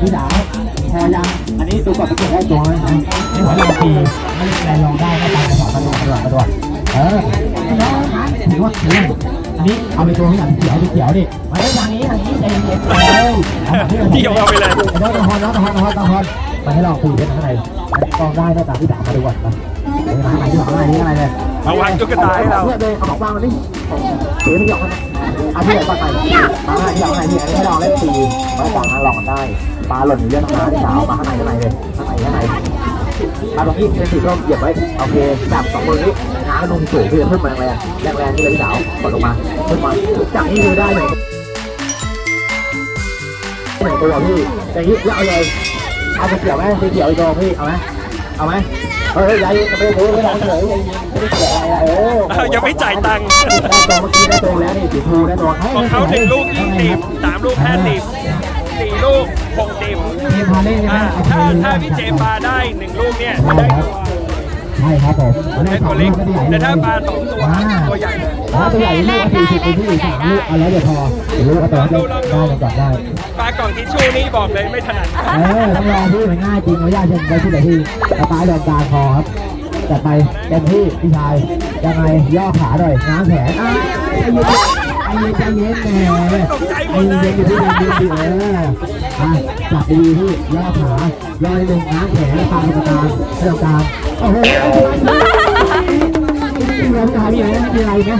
พี่สาวพอยังอันนี้ดูก่อนไปเก็บได้ตัวนะนี่หัวเราปีไม่ได้อะไรลองได้ก็ตามไปสอนกระโดดกระโดดกระโดดเออน้องนะถือว่าเล่นอันนี้เอาไปตัวที่หลังเขียวดิเขียวดิมาได้ทางนี้ทางนี้ใจเย็นๆเลยพี่ยวเอาไปเลยน้องตะพอนน้องตะพอนตะพอนตะพอนมาให้ลองคุยกันข้างในลองได้ก็ตามพี่สาวมาดูก่อนนะไหนไหนที่บอกอะไรนี่อะไรเลยเอาวางตุ๊กระต่าให้เราเพื่อเดินเอาของวางมาดิเสียไม่ยอมนะ อาที่ไหนปลาไก่มาที่เอาข้างในที่อันนี้ให้ลองเล่นฟรีมาต่างนะลองกันได้ปลาหล่นอยู่เยอะนะที่สาวมาข้างในข้างในเลยข้างในข้างในมาตรงนี้เป็นสีร่มเหยียบไว้โอเคจับสองมือนี้ง้างลงสูงเพื่อขึ้นมาแรงแรงแรงนี่เลยพี่สาวกดลงมาขึ้นมาจับนี่มือได้เลยหนึ่งตัวพี่อย่างนี้แล้วเอาเลยเอาไปเกี่ยวไหมไปเกี่ยวอีกตัวพี่เอาไหม เอาไหมเฮ้ยยายไปดูไม่ได้เลยไม่ได้เลยวอะไรเออเอ้ายังไม่จ่ายตังค์ได้ตัวเมื่อกี้ได้ตัวแล้วนี่สีทูได้ตัวของเขาหนึ่งลูกยี่สิบสามลูกห้าสิบสี่ลูกหกสิบถ้าถ้าพี่เจปาได้หนึ่งลูกเนี่ยได้ตัว ใช่ครับผมได้ตัวเล็กแต่ถ้าปลาสองตัวตัวใหญ่เลยถ้าตัวใหญ่ลูกสี่สิบเป็นที่สามลูกเอาแล้วเดี๋ยวพอเดี๋ยวลูกเอาตัวได้ได้ก่อนได้ปลากล่องทิชชู่นี่บอกเลยไม่ถนัดเออต้องรอพี่มันง่ายจริงไม่ยากเช่นไปที่ไหนที่กระต่ายดอนกลางคอครับจัดไปเต็มที่พี่ชายยังไงย่อขาหน่อยง้างแขนอ่าไอ้เย็นใจเย็นแหมไอ้เย็นอยู่ที่เดิมดีเออ อะจับดีพี่ย่อขาย่อนิดนึงง้างแขนตามกระตามให้ตรงกลางโอ้โหมีอะไรมีอะไรมีอะไรนี่ย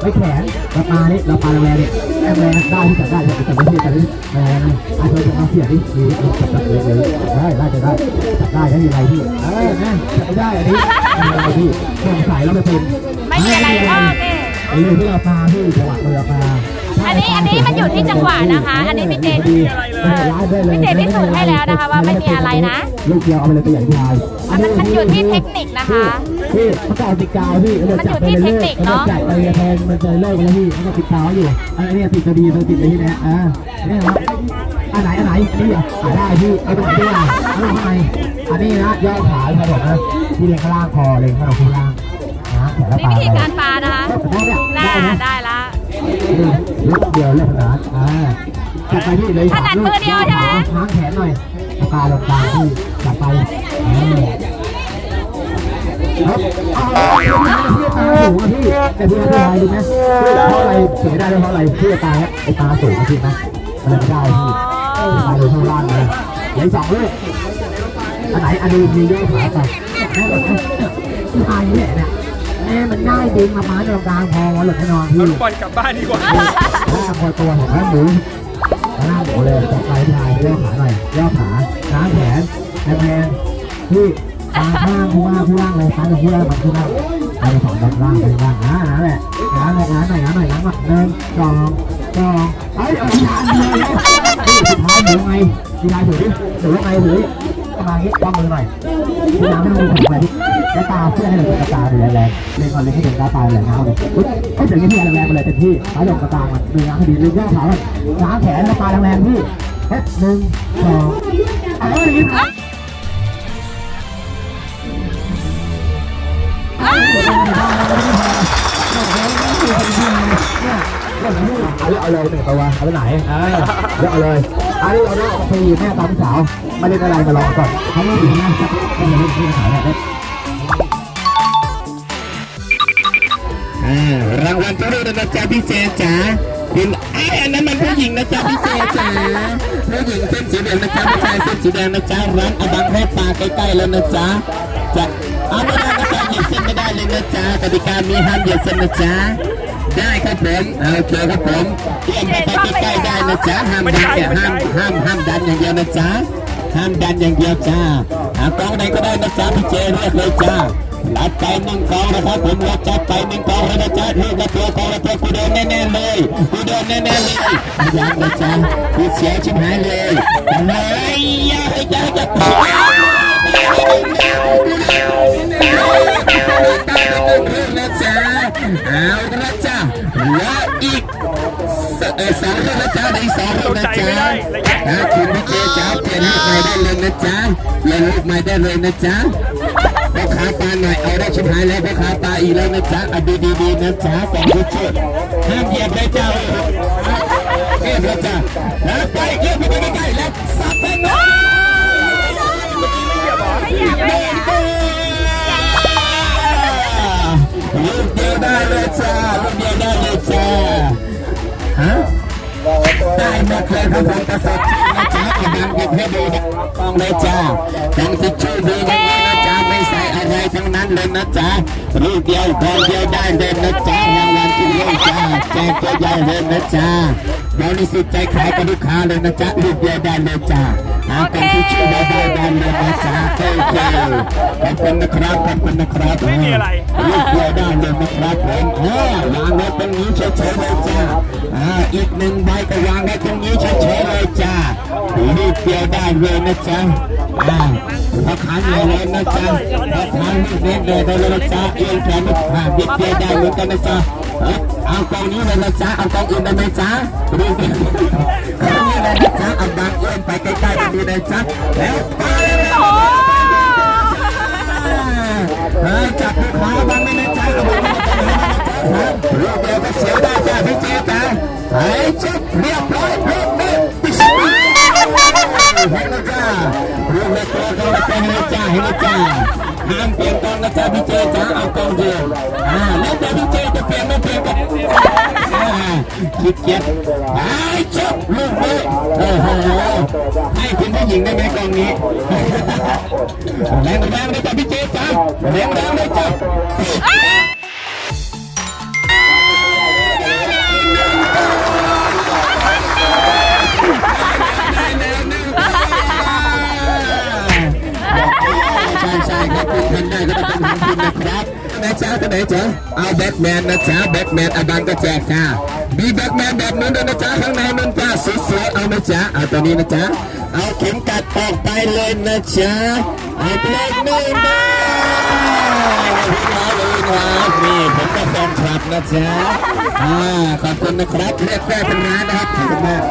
ไปแขนเราปลานี่เราปลาแรงนี่แรงแรงได้ที่จับได้จับจับได้จับได้แรงอาเธอจะมาเสียดิดีจับจับเลยเลยได้ได้จะได้จับได้ได้มีอะไรพี่เออนะจับได้อันนี้มีอะไรพี่สงสัยแล้วไม่เป็นไม่มีอะไรโอเคไอ้เรื่องเราปลาพี่จังหวะเรือปลา อันนี้อันนี้มันอยู่ที่จังหวะนะคะ อันนี้พี่เจนพี่เจพิสูจน์ให้แล้วนะคะว่าไม่มีอะไรนะลูกเดียวเอาไปเลยตัวใหญ่พี่ชายมันมันอยู่ที่เทคนิคนะคะพี่ประกอบติดกาวพี่มันอยู่ที่เทคนิคเนอะจับไปแทนมันจะเลิกแล้วพี่มันก็ติดกาวอยู่อันนี้ติดตัวดีตัวติดเลยนะอ่านี่ครับอันไหนอันไหนอันนี้อะได้พี่เอาตรงไหนดีอะเอาตรงไหนอันนี้นะย่อขาครับผมนะที่เล็งข้างล่างคอเล็งข้างหลังข้างล่างนะแขนและนี่ปลาวิธีการปลานะคะ ลูกเดียวเล่นขนาดอ่าจับไปที่เลยถนัดมือเดียวใช่ไหมค้างแขนหน่อยปากกาลงกลางที่จับไปครับอ้าวพี่ตาสูงอะพี่แต่พี่ไม่ได้ดูไหมเพราะอะไรถึงไม่ได้เพราะอะไรพี่ตาเนี่ยไอตาสูงอะพี่นะมันไม่ได้พี่ตาดูข้างล่างเลยเหลือสองลูกอันไหนอันนี้มีเยอะขาไปแม่แบบพี่ตายเนี่ยเนี่ย แม่มันง่ายจริงมาม้าตรงกลางพอหลุดแน่นอนเอาพี่ลูกบอลกลับบ้านดีกว่าถ้าพอตัวเห็นไหมหมูหน้าหมูเลยจับไปทายย่อขาหน่อยย่อขาล้างแขนแรงแรงที่ตาข้างผู้ว่าผู้ล่างเลยซ้ายกับผู้ล่างมันผู้ล่างไปสองด้านล่างไปล่างอ่านั่นแหละง้างเลยง้างหน่อยง้างหน่อยง้างหน่อยหนึ่งสองสองเอ้ยเอาทานเลยนี่สุดท้ายหมูไงทีนายถือดิถือว่าไงถือประมาณนี้ป้องมือหน่อยทีน้ำไม่ต้องมีแข็งเลยแล้วตาเพื่อให้เราเป็นกระตาดูแรงแรงเล่นก่อนเล่นให้เด็นกตาตายเลยน้ำเลยเฮ้ยเดี๋ยวนี้พี่แรงๆมาเลยเต็มที่สายลงกระตามันมือง้างให้ดีลืมย่อขาเลยง้างแขนแล้วตาแรงๆพี่เฮ้ยหนึ่งสองเอ้ยเอาเลยหนึ่งตัวเอาไปไหนเออเลือกเอาเลยอันนี้เราได้ฟรีแม่ตามสาวไม่ได้อะไรมาลองก่อนเขาไม่ถึงนะก็เลยเล่นที่ขายแบ รางวัลก็รู้นะจ๊ะพี่เจจ๋าคุณไอ้อันนั้นมันผู้หญิงนะจ๊ะพี่เจจ๋าผู้หญิงเส้นสีแดงนะจ๊ะผู้ชายเส้นสีแดงนะจ๊ะร้านอบังแค่ปลาใกล้ๆแล้วนะจ๊ะจะเอาไม่ได้นะจ๊ะหยียดเส้นไม่ได้เลยนะจ๊ะกติกามีห้ามหยียดเส้นนะจ๊ะได้ครับผมโอเคครับผมเยี่ยมไปใกล้ๆได้นะจ๊ะห้ามดันเนี่ยห้ามห้ามห้ามดันอย่างเดียวนะจ๊ะห้ามดันอย่างเดียวจ้าหากล้องไหนก็ได้นะจ๊ะพี่เจเรียกเลยจ้า รับไปหนึ่งกองนะครับผมรับจับไปหนึ่งกองเลยนะจ๊ะลูกละตัวกองละตัวกูโดนแน่ๆเลยกูโดนแน่ๆเลยยังนะจ๊ะกูเสียชิบหายเลยเฮ้ยอย่าให้อย่าย่าเอาละจ๊ะเอาละจ๊ะและอีกเออสองลูกนะจ๊ะในสองลูกนะจ๊ะนะคุณพี่เจจ๋าเปลี่ยนลูกใหม่ได้เลยนะจ๊ะเปลี่ยนลูกใหม่ได้เลยนะจ๊ะ ค้าปลาหน่อยเอาได้ชิบหายแล้วพ่อค้าปลาอีกแล้วนะจ๊ะเอาดูดีๆนะจ๊ะแฟนผู้ช่วยห้ามเหยียบเลยเจ้าทพแล้วจ้ะแล้วไปเยี่ยมไปใกล้ๆแล้วสับแทงนะไม่เหยียบเหรอไม่อยากไม่อยากลูกเดียวได้เลยจ้าลูกเดียวได้เลยจ้าฮะได้หมดเลยครับผมกระสอบที่นะจ๊ะกำลังเก็บให้ดูนะกองเลยจ้าทั้งทิชชู่ดูอย่างนี้นะจ๊ะ ไม่ใส่อะไรทั้งนั้นเลยนะจ๊ะลูกเดียวกองเดียวได้เลยนะจ๊ะรางวัลที่เล่นจ้าแจกตัวใหญ่เลยนะจ๊ะบริสุทธิ์ใจขายกับลูกค้าเลยนะจ๊ะลูกเดียวได้เลยจ้าเอากองทิชชู่ได้เลยได้เลยนะจ๊ะโอเคขอบคุณนะครับขอบคุณนะครับไม่มีอะไรลูกเดียวได้เลยนะครับผมเออวางไว้ตรงนี้เฉยๆเลยจ้าอ่าอีกหนึ่งใบก็วางไว้ตรงนี้เฉยๆเลยจ้าลูกเดียวได้เลยนะจ๊ะอ่า พอขันเลยเลยนะจ๊ะพอขันลูกเล็กเลยเลยนะจ๊ะเอียงแขนไม่ขาดลูกเดียวได้เหมือนกันนะจ๊ะเอากองนี้เลยนะจ๊ะเอากองอื่นได้ไหมจ๊ะลูกเดียวกองนี้เลยนะจ๊ะเอาบางเอื้อนไปใกล้ๆกันดีนะจ๊ะแล้วไปโอ้เฮ้ยจับลูกค้าบ้างไม่แน่ใจเอาบางไม่แน่ใจลูกเดียวก็เสียวได้จ้าพี่เจ๊จ้าเฮ้ยจุบเรียบร้อยลูกนี้ปิชเห็นแล้วจ้าลูกเล็กตัวก็เป็นเลยจ้าเห็นแล้วจ้าห้ามเปลี่ยนกองนะจ้าพี่เจจ้าเอากองเดียวอ่าแล้วแต่พี่เจจะเปลี่ยนไม่เปลี่ยนก็คิดเก็บไอ้จุบลูกนี้โอ้โหให้คุณผู้หญิงได้ไหมกองนี้แรงแรงเลยจ้ะพี่เจจ้าแรงแรงเลยจ้ะ ไหนไหนจ้าเอาแบทแมนนะจ้าแบทแมนอาบังก็แจกจ้ามีแบทแมนแบบนั้นด้วยนะจ้าข้างในนั่นจ้าสวยๆเอานะจ้าเอาตัวนี้นะจ้าเอาเข็มกัดออกไปเลยนะจ้าเอาไปเลยหนึ่งนะครับนี่ผมก็แฟนคลับนะจ๊ะอ่าขอบคุณนะครับเรียกแม่เป็นร้านนะครับขอบคุณมาก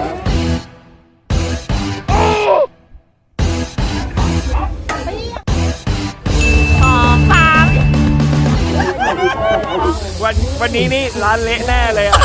วันนี้นี่ร้านเละแน่เลยอะ